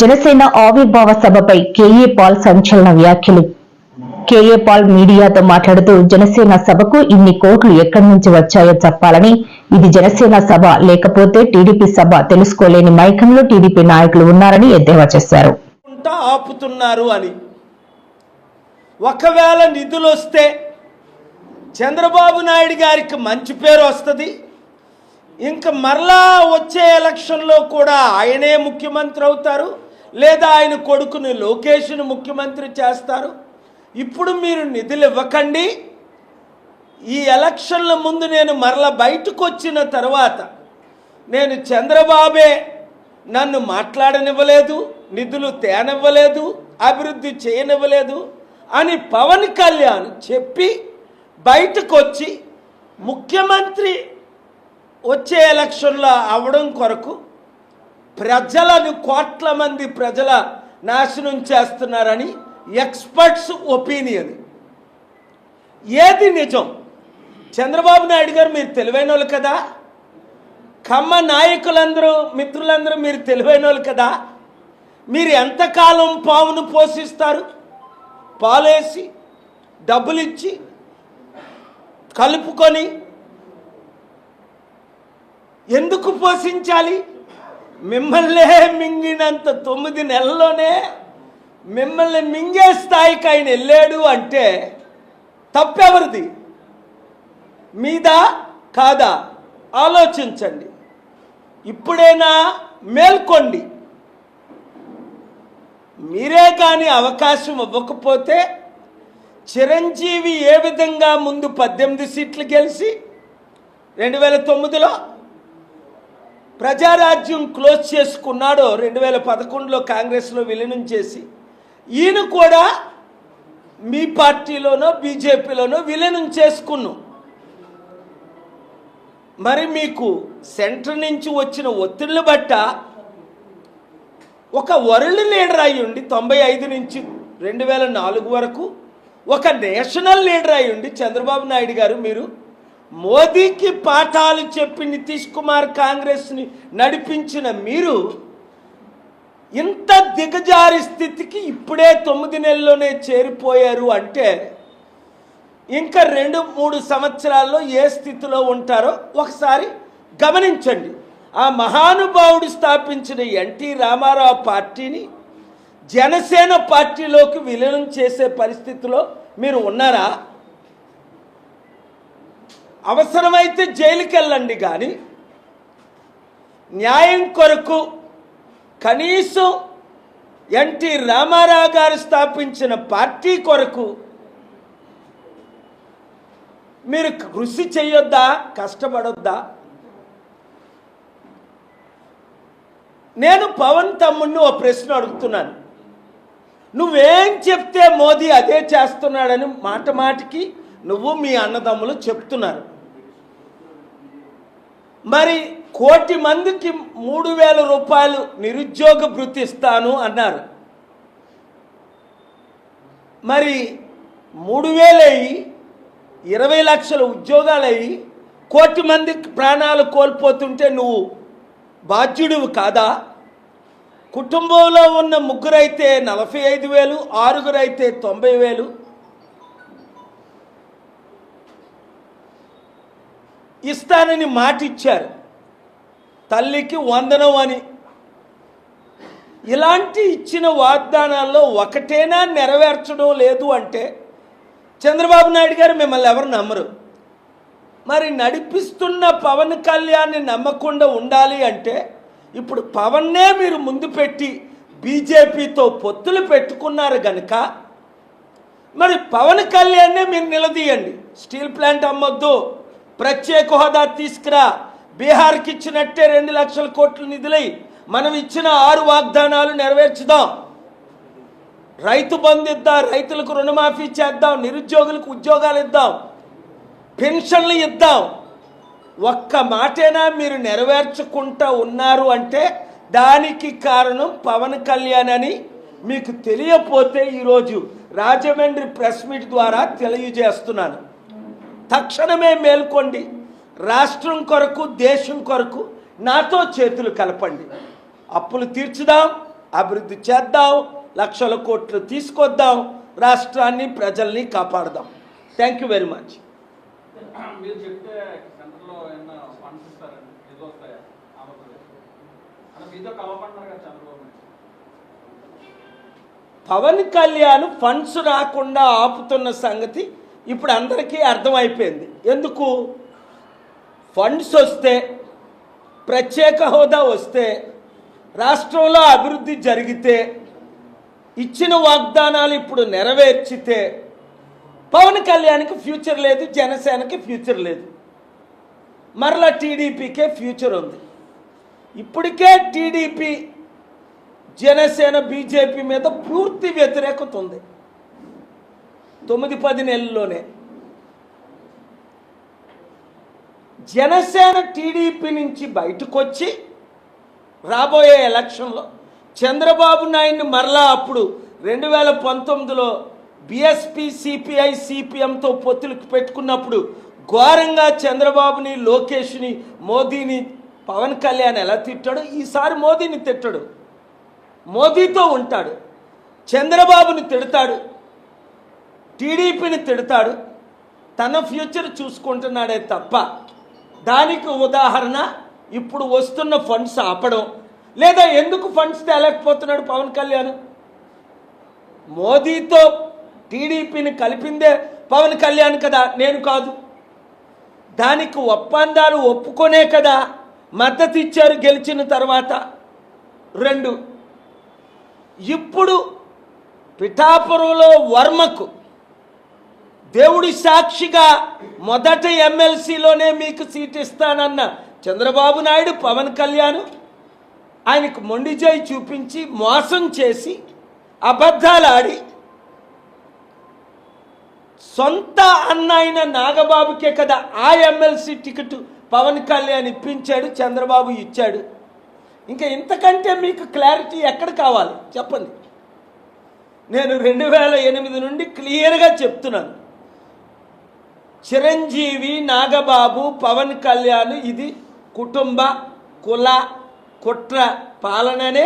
జనసేన ఆవిర్భావ సభపై KA Paul సంచలన వ్యాఖ్యలు. కేఏ పాల్ మీడియాతో మాట్లాడుతూ జనసేన సభకు ఇన్ని కోట్లు ఎక్కడి నుంచి వచ్చాయో చెప్పాలని ఇది జనసేన సభ లేకపోతే టీడీపీ సభ తెలుసుకోలేని మైకంలో టీడీపీ నాయకులు ఉన్నారని ఎద్దేవా చేశారు. ఆపుతున్నారు అని. ఒకవేళ నిధులు వస్తే చంద్రబాబు నాయుడు గారికి మంచి పేరు వస్తుంది ఇంకా మరలా వచ్చే ఎలక్షన్లో కూడా ఆయనే ముఖ్యమంత్రి అవుతారు లేదా ఆయన కొడుకుని లోకేష్ను ముఖ్యమంత్రి చేస్తారు. ఇప్పుడు మీరు నిధులు ఇవ్వకండి ఈ ఎలక్షన్ల ముందు నేను మరల బయటకు వచ్చిన తర్వాత నేను చంద్రబాబే నన్ను మాట్లాడనివ్వలేదు నిధులు తేనివ్వలేదు అభివృద్ధి చేయనివ్వలేదు అని పవన్ కళ్యాణ్ చెప్పి బయటకు వచ్చి ముఖ్యమంత్రి వచ్చే ఎలక్షన్లో అవడం కొరకు ప్రజలను కోట్ల మంది ప్రజల నాశనం చేస్తున్నారని ఎక్స్పర్ట్స్ ఒపీనియన్. ఏది నిజం? చంద్రబాబు నాయుడు గారు మీరు తెలివైన వాళ్ళు కదా. కమ్మ నాయకులందరూ మిత్రులందరూ మీరు తెలివైన వాళ్ళు కదా. మీరు ఎంతకాలం పామును పోషిస్తారు? పాలేసి డబ్బులు ఇచ్చి కలుపుకొని ఎందుకు పోషించాలి? మిమ్మల్నే మింగినంత తొమ్మిది నెలల్లోనే మిమ్మల్ని మింగే స్థాయికి ఆయన వెళ్ళాడు అంటే తప్పెవరిది? మీదా? కాదా? ఆలోచించండి. ఇప్పుడైనా? మేల్కొండి. మీరే కానీ అవకాశం ఇవ్వకపోతే చిరంజీవి ఏ విధంగా ముందు పద్దెనిమిది సీట్లు గెలిచి రెండు వేల తొమ్మిదిలో ప్రజారాజ్యం క్లోజ్ చేసుకున్నాడో రెండు వేల పదకొండులో కాంగ్రెస్లో విలీనం చేసి ఈయన కూడా మీ పార్టీలోనో బీజేపీలోనో విలీనం చేసుకున్నాం. మరి మీకు సెంటర్ నుంచి వచ్చిన ఒత్తిళ్ళు బట్ట ఒక వరల్డ్ లీడర్ అయి ఉండి తొంభై ఐదు నుంచి రెండు వేల నాలుగు వరకు ఒక నేషనల్ లీడర్ అయి ఉండి చంద్రబాబు నాయుడు గారు మీరు మోదీకి పాఠాలు చెప్పి నితీష్ కుమార్ కాంగ్రెస్ని నడిపించిన మీరు ఇంత దిగజారి స్థితికి ఇప్పుడే తొమ్మిది నెలల్లోనే చేరిపోయారు అంటే ఇంకా రెండు మూడు సంవత్సరాల్లో ఏ స్థితిలో ఉంటారో ఒకసారి గమనించండి. ఆ మహానుభావుడు స్థాపించిన ఎన్టీ రామారావు పార్టీని జనసేన పార్టీలోకి విలీనం చేసే పరిస్థితిలో మీరు ఉన్నారా? అవసరమైతే జైలుకి వెళ్ళండి కానీ న్యాయం కొరకు కనీసం ఎన్టీ రామారావు గారు స్థాపించిన పార్టీ కొరకు మీరు కృషి చేయొద్దా కష్టపడొద్దా? నేను పవన్ తమ్ముడిని ఓ ప్రశ్న అడుగుతున్నాను. నువ్వేం చెప్తే మోదీ అదే చేస్తున్నాడని మాట మాటికి నువ్వు మీ అన్నదమ్ములు చెప్తున్నారు. మరి కోటి మందికి మూడు వేల రూపాయలు నిరుద్యోగ భృతి ఇస్తాను అన్నారు. మరి మూడు వేలయ్యి ఇరవై లక్షల ఉద్యోగాలు అయ్యి కోటి మంది ప్రాణాలు కోల్పోతుంటే నువ్వు బాధ్యుడివి కాదా? కుటుంబంలో ఉన్న ముగ్గురైతే నలభై ఐదు వేలు ఆరుగురైతే తొంభై వేలు ఇస్తానని మాట ఇచ్చారు తల్లికి వందనం అని. ఇలాంటి ఇచ్చిన వాగ్దానాల్లో ఒకటేనా నెరవేర్చడం లేదు అంటే చంద్రబాబు నాయుడు గారు మిమ్మల్ని ఎవరు నమ్మరు. మరి నడిపిస్తున్న పవన్ కళ్యాణ్ని నమ్మకుండా ఉండాలి అంటే ఇప్పుడు పవన్నే మీరు ముందు పెట్టి బీజేపీతో పొత్తులు పెట్టుకున్నారు గనక మరి పవన్ కళ్యాణ్నే మీరు నిలదీయండి. Steel plant అమ్మొద్దు. ప్రత్యేక హోదా తీసుకురా. బీహార్కి ఇచ్చినట్టే రెండు లక్షల కోట్ల నిధులై మనం ఇచ్చిన ఆరు వాగ్దానాలు నెరవేర్చుదాం. రైతు బంధు ఇద్దాం రైతులకు రుణమాఫీ చేద్దాం నిరుద్యోగులకు ఉద్యోగాలు ఇద్దాం పెన్షన్లు ఇద్దాం. ఒక్క మాటేనా మీరు నెరవేర్చుకుంటా ఉన్నారు అంటే దానికి కారణం పవన్ కళ్యాణ్ అని మీకు తెలియపోతే ఈరోజు రాజమండ్రి ప్రెస్ మీట్ ద్వారా తెలియజేస్తున్నాను. తక్షణమే మేల్కొండి. రాష్ట్రం కొరకు దేశం కొరకు నాతో చేతులు కలపండి. అప్పులు తీర్చుదాం అభివృద్ధి చేద్దాం లక్షల కోట్లు తీసుకొద్దాం రాష్ట్రాన్ని ప్రజల్ని కాపాడదాం. Thank you very much Pawan Kalyan funds రాకుండా ఆపుతున్న సంగతి ఇప్పుడు అందరికీ అర్థమైపోయింది. ఎందుకు? ఫండ్స్ వస్తే ప్రత్యేక హోదా వస్తే రాష్ట్రంలో అభివృద్ధి జరిగితే ఇచ్చిన వాగ్దానాలు ఇప్పుడు నెరవేర్చితే పవన్ కళ్యాణ్కి ఫ్యూచర్ లేదు జనసేనకి ఫ్యూచర్ లేదు. మరలా టీడీపీకే ఫ్యూచర్ ఉంది. ఇప్పటికే టీడీపీ జనసేన బీజేపీ మీద పూర్తి వ్యతిరేకత ఉంది. తొమ్మిది పది నెలల్లోనే. జనసేన టీడీపీ నుంచి బయటకు వచ్చి రాబోయే ఎలక్షన్లో చంద్రబాబు నాయుడిని మరలా అప్పుడు రెండు వేల పంతొమ్మిదిలో బీఎస్పీ సిపిఐ సిపిఎంతో పొత్తులకు పెట్టుకున్నప్పుడు ఘోరంగా చంద్రబాబుని లోకేష్ని మోదీని పవన్ కళ్యాణ్ ఎలా తిట్టాడో ఈసారి మోదీని తిట్టడు. మోదీతో ఉంటాడు. చంద్రబాబుని తిడతాడు. టీడీపీని తిడతాడు తన ఫ్యూచర్ చూసుకుంటున్నాడే తప్ప దానికి ఉదాహరణ ఇప్పుడు వస్తున్న ఫండ్స్ ఆపడం లేదా ఎందుకు ఫండ్స్ తేలేకపోతున్నాడు పవన్ కళ్యాణ్? మోదీతో టీడీపీని కలిపిందే పవన్ కళ్యాణ్ కదా నేను కాదు. దానికి ఒప్పందాలు ఒప్పుకొనే కదా మద్దతు ఇచ్చారు గెలిచిన తర్వాత. రెండు ఇప్పుడు పిఠాపురంలో వర్మకు దేవుడి సాక్షిగా మొదట ఎమ్మెల్సీలోనే మీకు సీట్ ఇస్తానన్న చంద్రబాబు నాయుడు పవన్ కళ్యాణ్ ఆయనకు మొండిజాయి చూపించి మోసం చేసి అబద్ధాలు ఆడి సొంత అన్న అయిన నాగబాబుకే కదా ఆ ఎమ్మెల్సీ టికెట్ పవన్ కళ్యాణ్ ఇప్పించాడు చంద్రబాబు ఇచ్చాడు. ఇంకా ఇంతకంటే మీకు క్లారిటీ ఎక్కడ కావాలి? చెప్పండి. నేను రెండు వేల ఎనిమిది నుండి క్లియర్గా చెప్తున్నాను. చిరంజీవి నాగబాబు పవన్ కళ్యాణ్ ఇది కుటుంబ కుల కుట్ర పాలననే